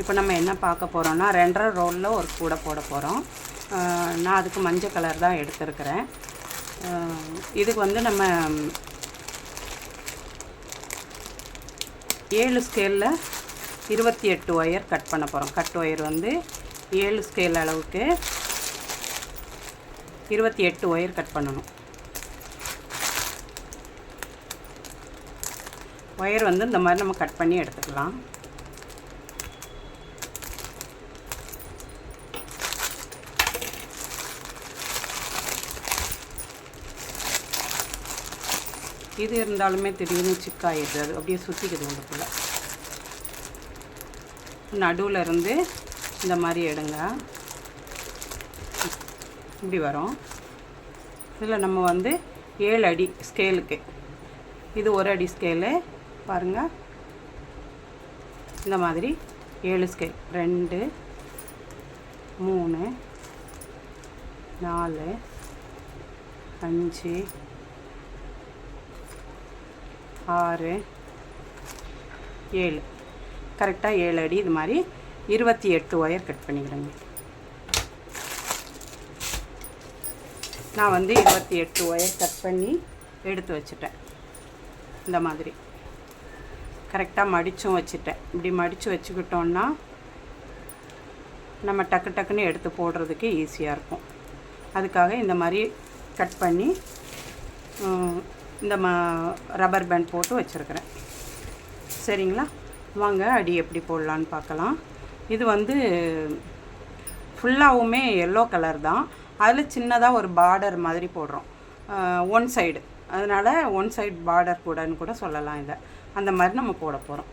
இப்போ நம்ம என்ன பார்க்க போகிறோம்னா ரெண்டரை ரோலில் ஒரு கூடை போட போகிறோம் நான் அதுக்கு மஞ்சள் கலர் தான் எடுத்துருக்கிறேன். இதுக்கு வந்து நம்ம ஏழு ஸ்கேலில் இருபத்தி எட்டு ஒயர் கட் பண்ண போகிறோம் கட் ஒயர் வந்து ஏழு ஸ்கேல் அளவுக்கு இருபத்தி எட்டு ஒயர் கட் பண்ணணும். ஒயர் வந்து இந்த மாதிரி நம்ம கட் பண்ணி எடுத்துக்கலாம். இது இருந்தாலுமே திடீர்னு சிக்காயிடுது. அது அப்படியே சுற்றிக்குது உள்ளுக்குள்ள நடுவில் இருந்து இந்த மாதிரி எடுங்க. இப்படி வரும். இதில் நம்ம வந்து ஏழு அடி ஸ்கேலுக்கு இது ஒரு அடி ஸ்கேலு பாருங்கள் இந்த மாதிரி ஏழு ஸ்கேல் ரெண்டு மூணு நாலு அஞ்சு ஆறு ஏழு. கரெக்டாக ஏழு அடி இது மாதிரி இருபத்தி எட்டு ஒயர் கட் பண்ணிக்கிறேங்க. நான் வந்து இருபத்தி எட்டு ஒயர் கட் பண்ணி எடுத்து வச்சுட்டேன். இந்த மாதிரி. கரெக்டாக மடித்தும் வச்சுட்டேன். இப்படி மடித்து வச்சுக்கிட்டோன்னா நம்ம டக்கு டக்குன்னு எடுத்து போடுறதுக்கு ஈஸியாக இருக்கும். அதுக்காக இந்த மாதிரி கட் பண்ணி இந்த ம ரப்பர் பேண்ட் போட்டு வச்சுருக்கிறேன். சரிங்களா? வாங்க அடி எப்படி போடலான்னு பார்க்கலாம். இது வந்து ஃபுல்லாகவுமே எல்லோ கலர் தான். அதில் சின்னதாக ஒரு பார்டர் மாதிரி போடுறோம். ஒன் சைடு அதனால் ஒன் சைடு பார்டர் கூடன்னு கூட சொல்லலாம் இதை. அந்த மாதிரி நம்ம போட போகிறோம்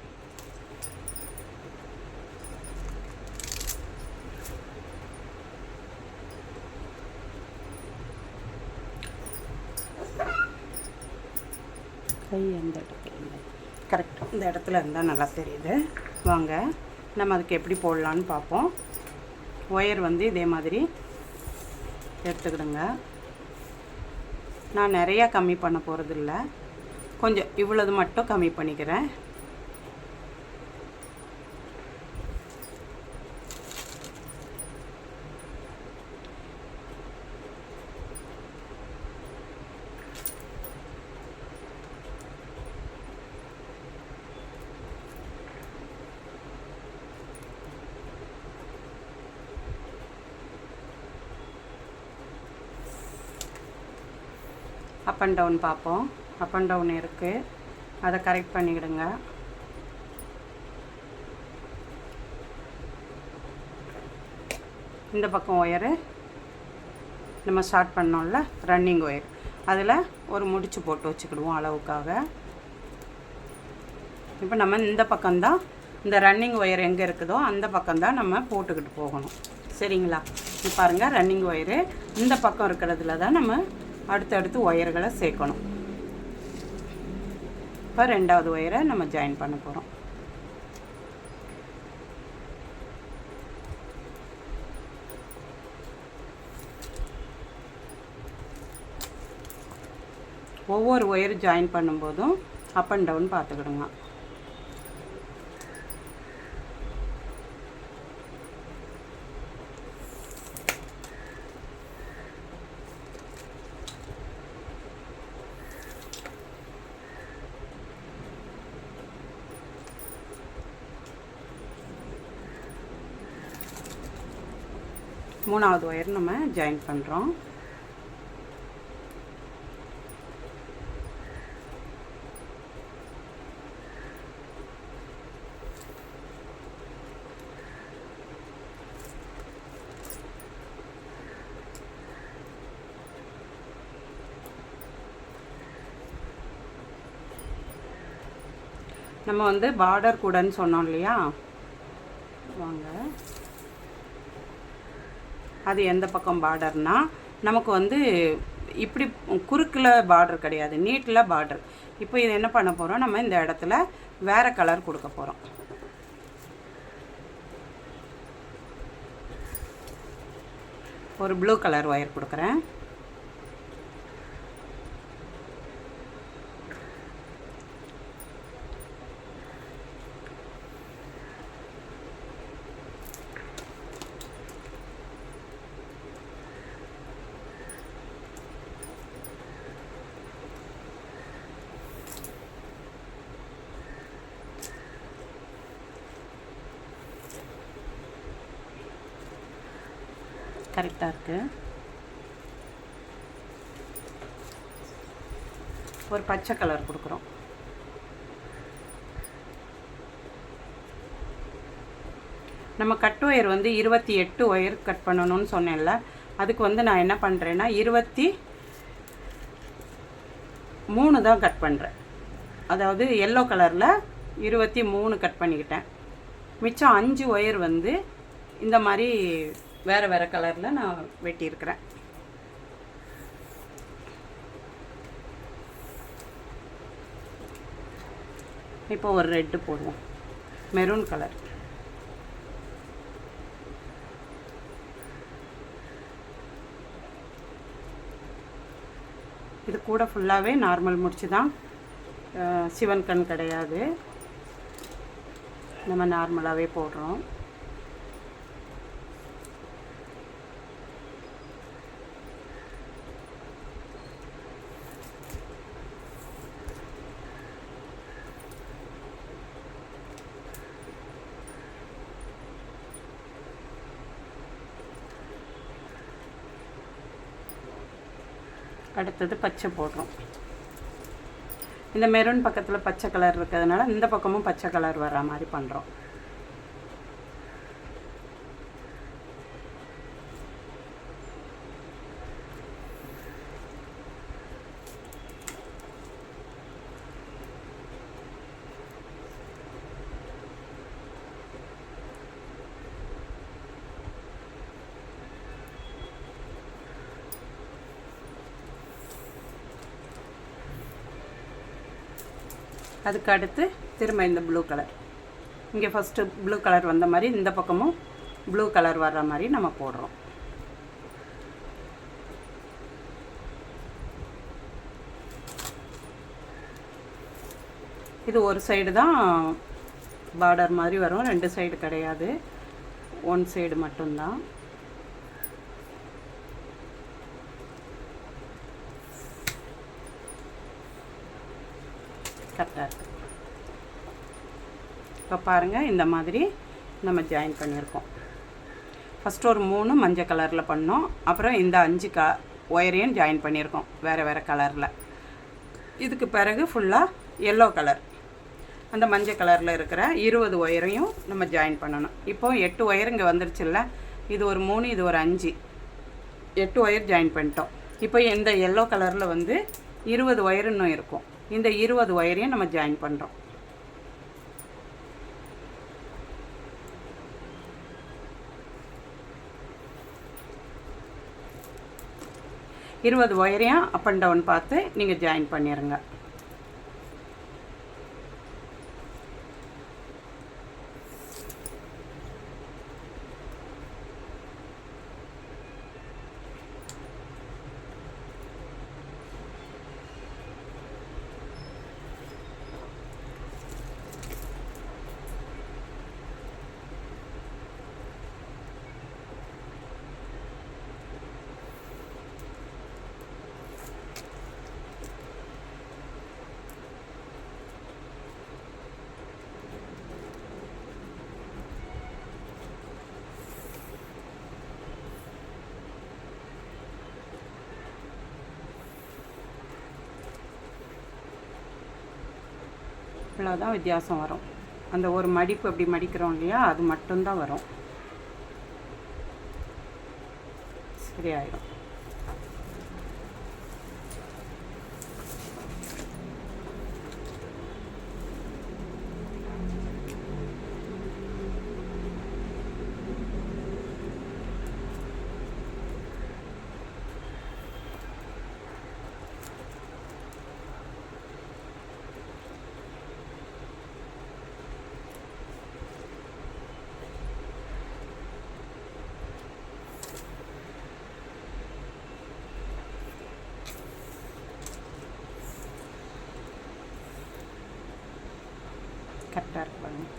கை எந்த இடத்துல கரெக்டாக கரெக்ட் இந்த இடத்துல இருந்தால் நல்லா தெரியுது. வாங்க நம்ம அதுக்கு எப்படி போடலான்னு பார்ப்போம். ஒயர் வந்து இதே மாதிரி எடுத்துக்கிடுங்க. நான் நிறையா கம்மி பண்ண போகிறதில்ல கொஞ்சம் இவ்வளவு மட்டும் கம்மி பண்ணிக்கிறேன். அப் அண்ட் டவுன் பார்ப்போம். அப் அண்ட் டவுன் இருக்குது அதை கரெக்ட் பண்ணிக்கிடுங்க இந்த பக்கம் ஒயரு. நம்ம ஸ்டார்ட் பண்ணோம்ல ரன்னிங் ஒயர். அதில் ஒரு முடிச்சு போட்டு வச்சுக்கிடுவோம் அளவுக்காக. இப்போ நம்ம இந்த பக்கம்தான் இந்த ரன்னிங் ஒயர் எங்கே இருக்குதோ அந்த பக்கம்தான் நம்ம போட்டுக்கிட்டு போகணும். சரிங்களா? பாருங்கள் ரன்னிங் ஒயரு. இந்த பக்கம் இருக்கிறதுல தான் நம்ம அடுத்தடுத்து ஒயர்களை சேர்க்கணும். இப்போ ரெண்டாவது ஒயரை நம்ம ஜாயின் பண்ண போகிறோம் ஒவ்வொரு ஒயர் ஜாயின் பண்ணும்போதும் அப் அண்ட் டவுன் பார்த்துக்கிடுங்க. மூணாவது ஒயர் நம்ம ஜாயின் பண்ணுறோம் நம்ம வந்து பார்டர் கூடன்னு சொன்னோம் இல்லையா? வாங்க. அது எந்த பக்கம் பார்டர்னா நமக்கு வந்து இப்படி குறுக்கில் பார்டர் கிடையாது நீட்டில் பார்டர் இப்போ இது என்ன பண்ண போகிறோம் நம்ம இந்த இடத்துல வேறு கலர் கொடுக்க போகிறோம் ஒரு ப்ளூ கலர் ஒயர் கொடுக்குறேன். கரெக்டாக இருக்குது ஒரு பச்சை கலர் கொடுக்குறோம். நம்ம கட் ஒயர் வந்து இருபத்தி எட்டு ஒயர் கட் பண்ணணும்னு சொன்னேன்ல அதுக்கு வந்து நான் என்ன பண்ணுறேன்னா இருபத்தி மூணு தான் கட் பண்ணுறேன் அதாவது எல்லோ கலரில் இருபத்தி மூணு கட் பண்ணிக்கிட்டேன். மிச்சம் அஞ்சு ஒயர் வந்து இந்த மாதிரி வேறு வேறு கலரில் நான் வெட்டியிருக்கிறேன். இப்போ ஒரு ரெட்டு போடுவோம். மெரூன் கலர் இது கூட ஃபுல்லாகவே நார்மல் முடிச்சு தான் சிவன் கண் கிடையாது. நம்ம நார்மலாகவே போடுறோம். அடுத்தது பச்சை போடுறோம். இந்த மெரூன் பக்கத்தில் பச்சை கலர் இருக்கிறதுனால இந்த பக்கமும் பச்சை கலர் வர்ற மாதிரி பண்ணுறோம் அதுக்கு அடுத்து திரும்ப இந்த ப்ளூ கலர் இங்கே ஃபஸ்ட்டு ப்ளூ கலர் வந்த மாதிரி இந்த பக்கமும் ப்ளூ கலர் வர்ற மாதிரி நம்ம போடுறோம். இது ஒரு சைடு தான் பார்டர் மாதிரி வரும். ரெண்டு சைடு கிடையாது. ஒன் சைடு மட்டும்தான். கரெக்டாக இப்போ பாருங்கள் இந்த மாதிரி நம்ம ஜாயின் பண்ணியிருக்கோம். ஃபஸ்ட்டு ஒரு மூணு மஞ்சள் கலரில் பண்ணோம். அப்புறம் இந்த அஞ்சு க ஒயரையும் ஜாயின் பண்ணியிருக்கோம் வேறு வேறு கலரில் இதுக்கு பிறகு ஃபுல்லாக எல்லோ கலர் அந்த மஞ்சள் கலரில் இருக்கிற இருபது ஒயரையும் நம்ம ஜாயின் பண்ணணும். இப்போ எட்டு ஒயர் இங்கே வந்துருச்சுல்ல இது ஒரு மூணு இது ஒரு அஞ்சு. எட்டு ஒயர் ஜாயின் பண்ணிட்டோம். இப்போ இந்த எல்லோ கலரில் வந்து இருபது ஒயர் இன்னும் இருக்கும். இந்த இருபது ஒயரையும் நம்ம ஜாயின் பண்ணுறோம் இருபது ஒயரையும் அப் அண்ட் டவுன் பார்த்து நீங்கள் ஜாயின் பண்ணிடுங்க இவ்வளோதான் வித்தியாசம் வரும். அந்த ஒரு மடிப்பு அப்படி மடிக்கிறோம் இல்லையா அது மட்டும்தான் வரும். சரியாயிடும் கரெக்டாக இருக்கு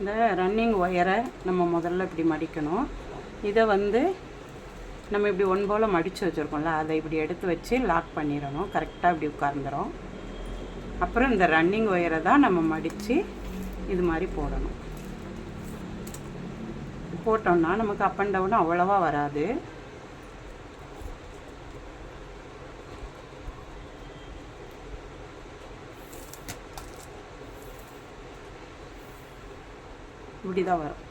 இந்த ரன்னிங் ஒயரை நம்ம முதல்ல இப்படி மடிக்கணும். இதை வந்து நம்ம இப்படி ஒன் போல் மடித்து வச்சுருக்கோம்ல அதை இப்படி எடுத்து வச்சு லாக் பண்ணிடணும். கரெக்டாக இப்படி உட்கார்ந்துரும். அப்புறம் இந்த ரன்னிங் ஒயரை தான் நம்ம மடித்து இது மாதிரி போடணும். போட்டோம்னா நமக்கு அப் அண்ட் டவுன் அவ்வளோவா வராது. இப்படி தான் வரும்.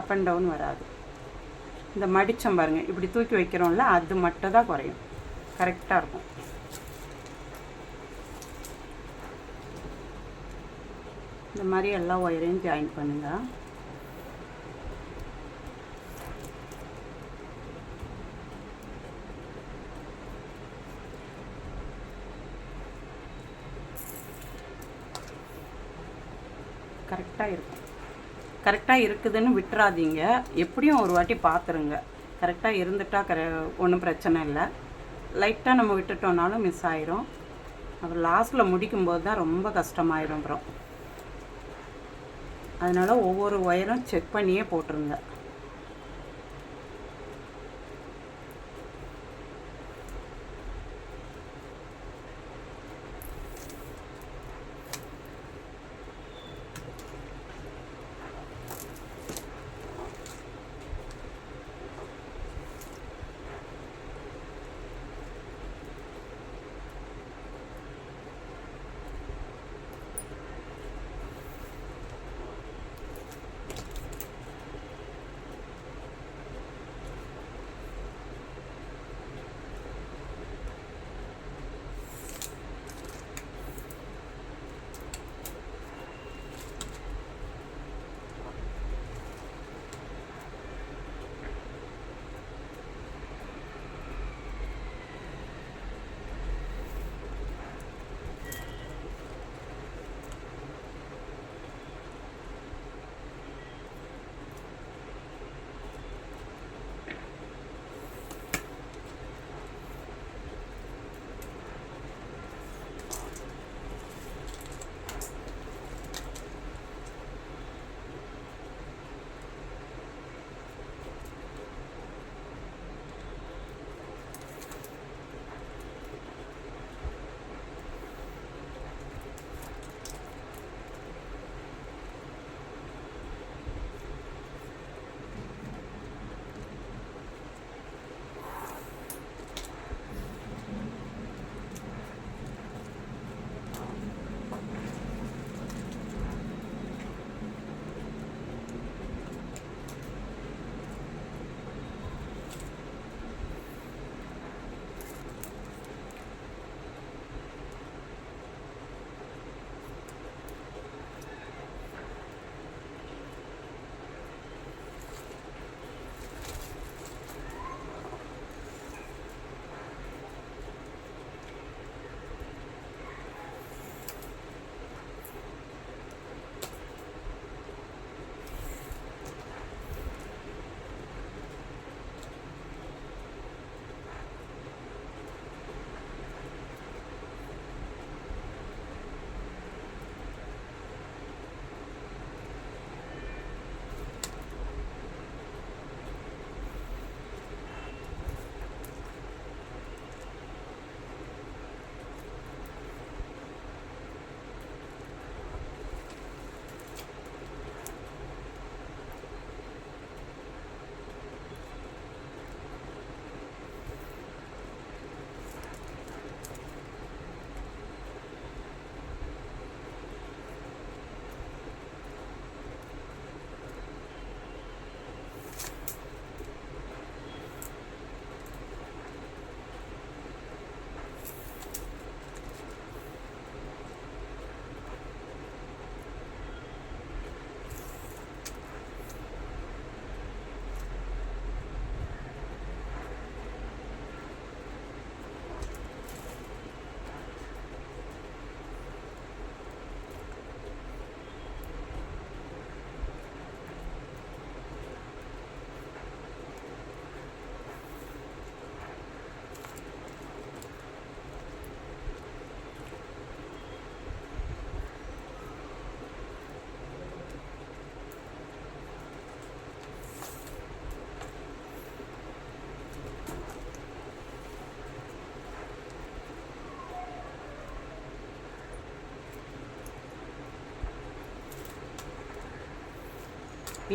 அப் அண்ட் டவுன் வராது. இந்த மடிச்சம் பாருங்கள் இப்படி தூக்கி வைக்கிறோம்ல அது மட்டும் தான் குறையும் கரெக்டாக இருக்கும். இந்த மாதிரி எல்லா ஒயரையும் ஜாயின் பண்ணுங்கள் கரெக்டாக இருக்கும் கரெக்டாக இருக்குதுன்னு விட்டுறாதீங்க. எப்படியும் ஒரு வாட்டி பார்த்துருங்க கரெக்டாக இருந்துட்டா கர ஒன்றும் பிரச்சனை இல்லை. லைட்டாக நம்ம விட்டுட்டோம்னாலும் மிஸ் ஆயிரும். அப்புறம் லாஸ்ட்டில் முடிக்கும்போது தான் ரொம்ப கஷ்டமாயிரும் அப்புறம். அதனால் ஒவ்வொரு ஒயரும் செக் பண்ணியே போட்டுருங்க.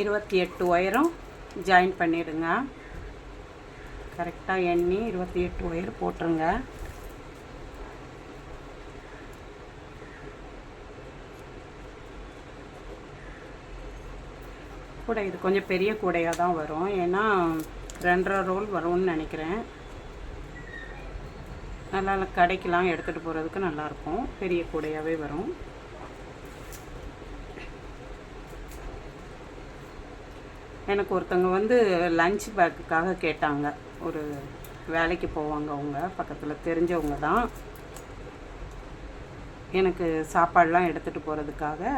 இருபத்தி எட்டு ஒயரும் ஜாயின் பண்ணிடுங்க. கரெக்டாக எண்ணி இருபத்தி எட்டு ஒயர் போட்டுருங்க. கூட இது கொஞ்சம் பெரிய கூடையாக தான் வரும். ஏன்னா ரெண்டரை ரோல் வரும்னு நினைக்கிறேன். நல்லா கடைக்கெலாம் எடுத்துகிட்டு போகிறதுக்கு நல்லாயிருக்கும் பெரிய கூடையாகவே வரும். எனக்கு ஒருத்தவங்க வந்து லஞ்ச் பேக்குக்காக கேட்டாங்க. ஒரு வேலைக்கு போவாங்க அவங்க. பக்கத்தில் தெரிஞ்சவங்க தான். எனக்கு சாப்பாடெலாம் எடுத்துகிட்டு போகிறதுக்காக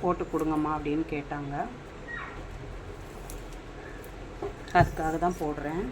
போட்டு கொடுங்கம்மா அப்படின்னு கேட்டாங்க. அதுக்காக தான் போடுறேன்.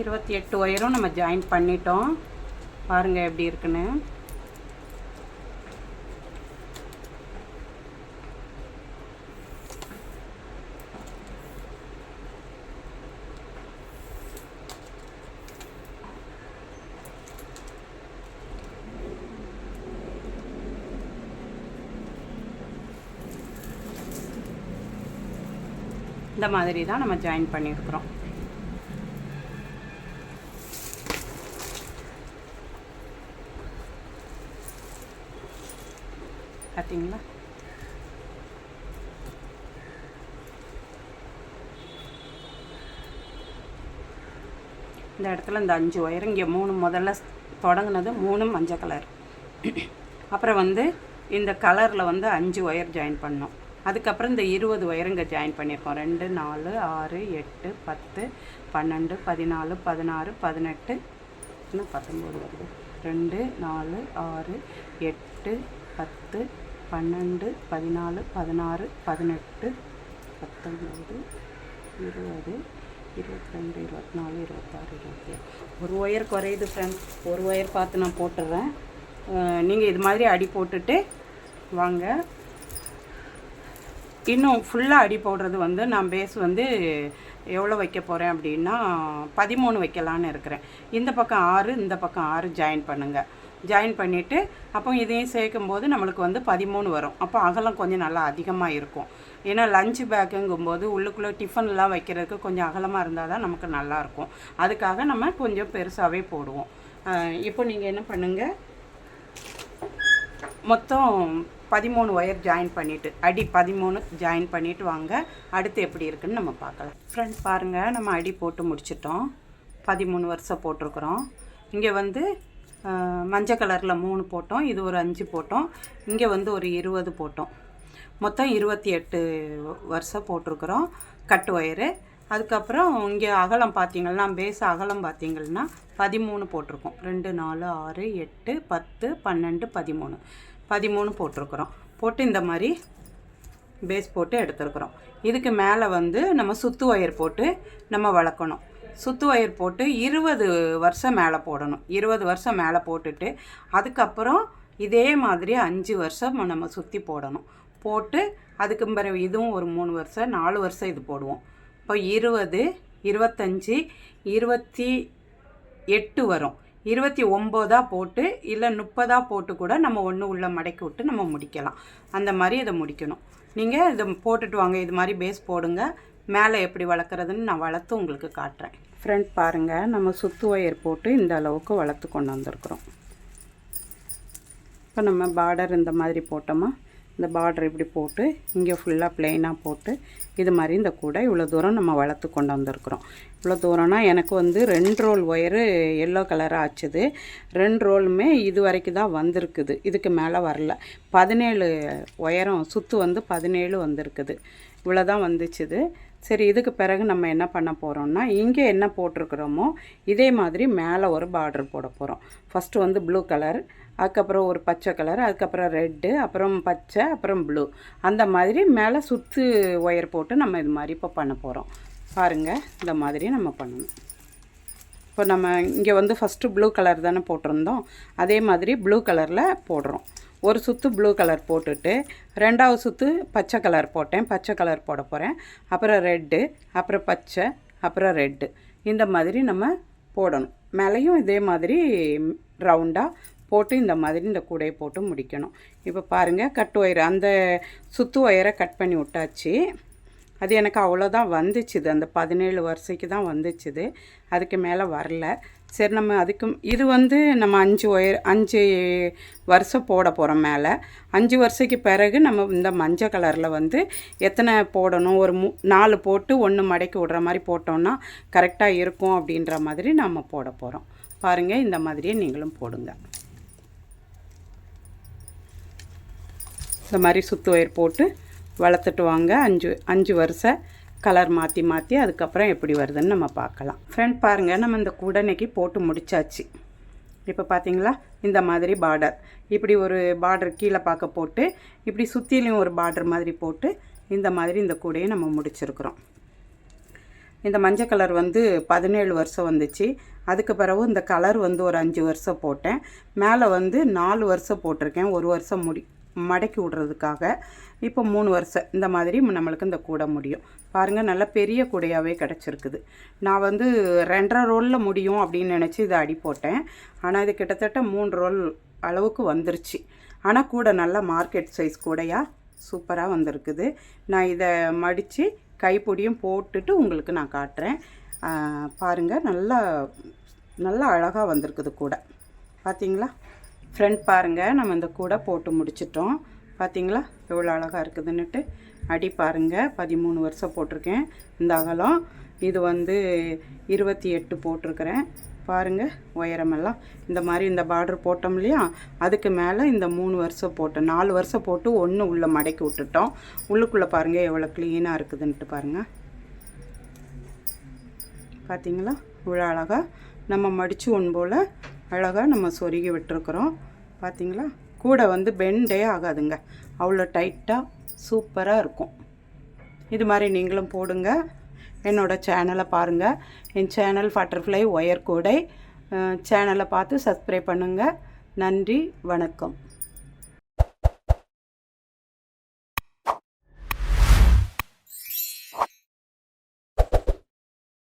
இருபத்தி எட்டு ஒயரும் நம்ம ஜாயின் பண்ணிட்டோம். பாருங்கள் எப்படி இருக்குன்னு. இந்த மாதிரி தான் நம்ம ஜாயின் பண்ணியிருக்கிறோம். பார்த்தீங்களா இந்த இடத்துல இந்த அஞ்சு ஒயர் இங்கே மூணு முதல்ல தொடங்கினது மூணு மஞ்சள் கலர் அப்புறம் வந்து இந்த கலரில் வந்து அஞ்சு ஒயர் ஜாயின் பண்ணோம். அதுக்கப்புறம் இந்த இருபது ஒயர் இங்கே ஜாயின் பண்ணியிருக்கோம் ரெண்டு நாலு ஆறு எட்டு பத்து பன்னெண்டு பதினாலு பதினாறு பதினெட்டு இன்னும் பத்தொம்போது வருது? ரெண்டு நாலு ஆறு எட்டு பத்து பன்னெண்டு பதினாலு பதினாறு பதினெட்டு பத்தொம்போது இருபது இருபத்தி ரெண்டு இருபத்தி நாலு இருபத்தாறு இருபத்தி ஏழு ஒரு ஒயர் குறையுது ஃப்ரெண்ட்ஸ் ஒரு ஒயர் பார்த்து நான் போட்டுடுறேன் நீங்கள் இது மாதிரி அடி போட்டுட்டு வாங்க. இன்னும் ஃபுல்லாக அடி போடுறது வந்து நான் பேஸ் வந்து எவ்வளோ வைக்க போகிறேன் அப்படின்னா பதிமூணு வைக்கலான்னு இருக்கிறேன். இந்த பக்கம் ஆறு இந்த பக்கம் ஆறு ஜாயின் பண்ணுங்கள் ஜாயின் பண்ணிவிட்டு அப்போ இதையும் சேர்க்கும்போது நம்மளுக்கு வந்து பதிமூணு வரும். அப்போ அகலம் கொஞ்சம் நல்லா அதிகமாக இருக்கும். ஏன்னா லஞ்சு பேக்குங்கும்போது உள்ளுக்குள்ளே டிஃபன்லாம் வைக்கிறதுக்கு கொஞ்சம் அகலமாக இருந்தால் தான் நமக்கு நல்லாயிருக்கும் அதுக்காக நம்ம கொஞ்சம் பெருசாகவே போடுவோம். இப்போ நீங்கள் என்ன பண்ணுங்கள் மொத்தம் பதிமூணு ஒயர் ஜாயின் பண்ணிவிட்டு அடி பதிமூணு ஜாயின் பண்ணிவிட்டு வாங்க. அடுத்து எப்படி இருக்குன்னு நம்ம பார்க்கலாம். ஃப்ரெண்ட்ஸ் பாருங்கள் நம்ம அடி போட்டு முடிச்சிட்டோம். பதிமூணு வருஷம் போட்டிருக்குறோம். இங்கே வந்து மஞ்சள் கலரில் மூணு போட்டோம். இது ஒரு அஞ்சு போட்டோம். இங்கே வந்து ஒரு இருபது போட்டோம். மொத்தம் இருபத்தி எட்டு வருஷம் போட்டிருக்குறோம். கட்டு ஒயரு. அதுக்கப்புறம் இங்கே அகலம் பார்த்தீங்கன்னா பேஸ் அகலம் பார்த்தீங்கன்னா பதிமூணு போட்டிருக்கோம். ரெண்டு நாலு ஆறு எட்டு பத்து பன்னெண்டு பதிமூணு. பதிமூணு போட்டிருக்குறோம். போட்டு இந்த மாதிரி பேஸ் போட்டு எடுத்துருக்குறோம். இதுக்கு மேலே வந்து நம்ம சுத்து ஒயர் போட்டு நம்ம வளர்க்கணும். சுத்து ஒயர் போட்டு இருபது வருஷம் மேலே போடணும். இருபது வருஷம் மேலே போட்டுட்டு அதுக்கப்புறம் இதே மாதிரி அஞ்சு வருஷம் நம்ம சுற்றி போடணும். போட்டு அதுக்கு பிறகு இதுவும் ஒரு மூணு வருஷம் நாலு வருஷம் இது போடுவோம். இப்போ இருபது இருபத்தஞ்சி இருபத்தி எட்டு வரும். இருபத்தி ஒம்போதாக போட்டு இல்லை முப்பதாக போட்டு கூட நம்ம ஒன்று உள்ள மடக்கி விட்டு நம்ம முடிக்கலாம். அந்த மாதிரி இதை முடிக்கணும். நீங்கள் இதை போட்டுட்டு வாங்க. இது மாதிரி பேஸ் போடுங்க. மேலே எப்படி வளர்க்குறதுன்னு நான் வளர்த்து உங்களுக்கு காட்டுறேன். ஃப்ரெண்ட் பாருங்கள் நம்ம சுத்து ஒயர் போட்டு இந்த அளவுக்கு வளர்த்து கொண்டு வந்திருக்குறோம். இப்போ நம்ம பார்டர் இந்த மாதிரி போட்டோமா? இந்த பார்டர் இப்படி போட்டு இங்கே ஃபுல்லாக ப்ளெயினாக போட்டு இது மாதிரி இந்த கூடை இவ்வளோ தூரம் நம்ம வளர்த்து கொண்டு வந்திருக்குறோம். இவ்வளோ தூரம்னா எனக்கு வந்து ரெண்டு ரோல் ஒயரு எல்லோ கலராக ஆச்சுது ரெண்டு ரோலுமே இது வரைக்கும் தான் வந்திருக்குது. இதுக்கு மேலே வரல. பதினேழு ஒயரம் சுற்று வந்து பதினேழு வந்திருக்குது. இவ்வளோ தான் வந்துச்சுது. சரி இதுக்கு பிறகு நம்ம என்ன பண்ண போகிறோம்னா இங்கே என்ன போட்டிருக்கிறோமோ இதே மாதிரி மேலே ஒரு பார்டர் போட போகிறோம் ஃபஸ்ட்டு வந்து ப்ளூ கலர் அதுக்கப்புறம் ஒரு பச்சை கலர் அதுக்கப்புறம் ரெட்டு அப்புறம் பச்சை அப்புறம் ப்ளூ அந்த மாதிரி மேலே சுற்று ஒயர் போட்டு நம்ம இது மாதிரி இப்போ பண்ண போகிறோம் பாருங்கள் இந்த மாதிரி நம்ம பண்ணணும். இப்போ நம்ம இங்கே வந்து ஃபஸ்ட்டு ப்ளூ கலர் தானே போட்டிருந்தோம். அதே மாதிரி ப்ளூ கலரில் போடுறோம். ஒரு சுற்று ப்ளூ கலர் போட்டுட்டு ரெண்டாவது சுற்று பச்சை கலர் போட்டேன். பச்சை கலர் போட போகிறேன் அப்புறம் ரெட்டு அப்புறம் பச்சை அப்புறம் ரெட்டு. இந்த மாதிரி நம்ம போடணும். மேலேயும் இதே மாதிரி ரவுண்டாக போட்டு இந்த மாதிரி இந்த கூடையை போட்டு முடிக்கணும். இப்போ பாருங்கள் கட் ஒயர் அந்த சுத்து ஒயரை கட் பண்ணி விட்டாச்சு. அது எனக்கு அவ்வளோதான் வந்துச்சுது. அந்த பதினேழு வருஷத்துக்கு தான் வந்துச்சுது. அதுக்கு மேலே வரல. சரி நம்ம அதுக்கும் இது வந்து நம்ம அஞ்சு ஒயர் அஞ்சு வருஷம் போட போகிறோம் மேலே. அஞ்சு வருஷத்துக்கு பிறகு நம்ம இந்த மஞ்சள் கலரில் வந்து எத்தனை போடணும்? ஒரு மூ நாலு போட்டு ஒன்று மடக்கி விடுற மாதிரி போட்டோம்னா கரெக்டாக இருக்கும் அப்படின்ற மாதிரி நம்ம போட போகிறோம் பாருங்கள் இந்த மாதிரியே நீங்களும் போடுங்க. இந்த மாதிரி சுத்து ஒயர் போட்டு வளர்த்துட்டு வாங்க. அஞ்சு அஞ்சு வருஷம் கலர் மாற்றி மாற்றி அதுக்கப்புறம் எப்படி வருதுன்னு நம்ம பார்க்கலாம். ஃப்ரெண்ட் பாருங்கள் நம்ம இந்த கூடனைக்கு போட்டு முடிச்சாச்சு. இப்போ பார்த்தீங்களா இந்த மாதிரி பார்டர் இப்படி ஒரு பார்டர் கீழே பார்க்க போட்டு இப்படி சுற்றிலையும் ஒரு பார்டர் மாதிரி போட்டு இந்த மாதிரி இந்த கூடையை நம்ம முடிச்சிருக்கிறோம். இந்த மஞ்சள் கலர் வந்து பதினேழு வருஷம் வந்துச்சு. அதுக்கு பிறகு இந்த கலர் வந்து ஒரு அஞ்சு வருஷம் போட்டேன். மேலே வந்து நாலு வருஷம் போட்டிருக்கேன். ஒரு வருஷம் முடி மடக்கி விட்றதுக்காக. இப்போ மூணு வருஷம். இந்த மாதிரி நம்மளுக்கு இந்த கூடை முடியும். பாருங்கள் நல்ல பெரிய கூடையாகவே கிடச்சிருக்குது. நான் வந்து ரெண்டரை ரோலில் முடியும் அப்படின்னு நினச்சி இதை அடி போட்டேன். ஆனால் இது கிட்டத்தட்ட மூணு ரோல் அளவுக்கு வந்துருச்சு. ஆனால் கூட நல்ல மார்க்கெட் சைஸ் கூடையாக சூப்பராக வந்திருக்குது. நான் இதை மடித்து கைப்பொடியும் போட்டுட்டு உங்களுக்கு நான் காட்டுறேன். பாருங்கள் நல்லா நல்லா அழகாக வந்திருக்குது கூட. பார்த்தீங்களா ஃப்ரெண்ட் பாருங்கள் நம்ம இந்த கூடை போட்டு முடிச்சிட்டோம். பார்த்தீங்களா எவ்வளோ அழகாக இருக்குதுன்னுட்டு. அடி பாருங்கள் பதிமூணு வருஷம் போட்டிருக்கேன். இந்த அகலம். இது வந்து இருபத்தி எட்டு போட்டிருக்கிறேன். பாருங்கள் உயரமெல்லாம். இந்த மாதிரி இந்த பார்டர் போட்டோம் இல்லையா? அதுக்கு மேலே இந்த மூணு வருஷம் போட்டோம் நாலு வருஷம் போட்டு ஒன்று உள்ளே மடக்கி விட்டுட்டோம். உள்ளுக்குள்ளே பாருங்கள் எவ்வளோ க்ளீனாக இருக்குதுன்ட்டு பாருங்கள் பார்த்தீங்களா இவ்வளோ அழகாக நம்ம மடித்து ஒன் போல் அழகாக நம்ம சொருகி விட்டுருக்குறோம். பார்த்தீங்களா கூட வந்து பெண்டே ஆகாதுங்க. அவ்வளோ டைட்டாக சூப்பராக இருக்கும். இது மாதிரி நீங்களும் போடுங்க. என்னோடய சேனலை பாருங்கள் என் சேனல் பட்டர்ஃப்ளை ஒயர் கூடை சேனலை பார்த்து சப்ஸ்கிரைப் பண்ணுங்கள் நன்றி வணக்கம்.